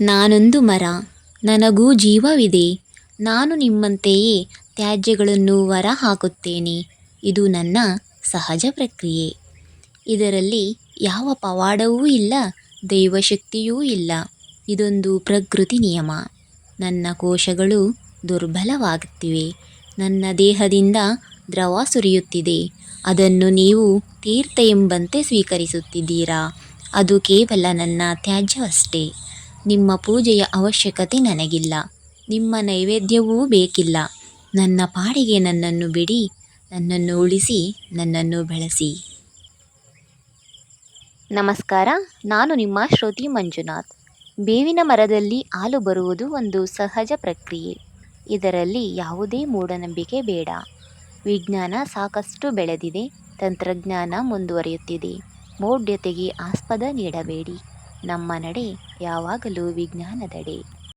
ನಾನೊಂದು ಮರ, ನನಗೂ ಜೀವವಿದೆ. ನಾನು ನಿಮ್ಮಂತೆಯೇ ತ್ಯಾಜ್ಯಗಳನ್ನು ಹೊರ ಹಾಕುತ್ತೇನೆ ಇದು ನನ್ನ ಸಹಜ ಪ್ರಕ್ರಿಯೆ. ಇದರಲ್ಲಿ ಯಾವ ಪವಾಡವೂ ಇಲ್ಲ, ದೈವಶಕ್ತಿಯೂ ಇಲ್ಲ. ಇದೊಂದು ಪ್ರಕೃತಿ ನಿಯಮ. ನನ್ನ ಕೋಶಗಳು ದುರ್ಬಲವಾಗುತ್ತಿವೆ. ನನ್ನ ದೇಹದಿಂದ ದ್ರವ ಸುರಿಯುತ್ತಿದೆ. ಅದನ್ನು ನೀವು ತೀರ್ಥ ಎಂಬಂತೆ ಸ್ವೀಕರಿಸುತ್ತಿದ್ದೀರಾ? ಅದು ಕೇವಲ ನನ್ನ ತ್ಯಾಜ್ಯವಷ್ಟೇ ನಿಮ್ಮ ಪೂಜೆಯ ಅವಶ್ಯಕತೆ ನನಗಿಲ್ಲ. ನಿಮ್ಮ ನೈವೇದ್ಯವೂ ಬೇಕಿಲ್ಲ. ನನ್ನ ಪಾಡಿಗೆ ನನ್ನನ್ನು ಬಿಡಿ, ನನ್ನನ್ನು ಉಳಿಸಿ, ನನ್ನನ್ನು ಬೆಳೆಸಿ. ನಮಸ್ಕಾರ, ನಾನು ನಿಮ್ಮ ಶ್ರುತಿ ಮಂಜುನಾಥ್. ಬೇವಿನ ಮರದಲ್ಲಿ ಹಾಲು ಬರುವುದು ಒಂದು ಸಹಜ ಪ್ರಕ್ರಿಯೆ. ಇದರಲ್ಲಿ ಯಾವುದೇ ಮೂಢನಂಬಿಕೆ ಬೇಡ. ವಿಜ್ಞಾನ ಸಾಕಷ್ಟು ಬೆಳೆದಿದೆ, ತಂತ್ರಜ್ಞಾನ ಮುಂದುವರಿಯುತ್ತಿದೆ. ಮೌಢ್ಯತೆಗೆ ಆಸ್ಪದ ನೀಡಬೇಡಿ. ನಮ್ಮ ನಡೆ ಯಾವಾಗಲೂ ವಿಜ್ಞಾನದೆಡೆ.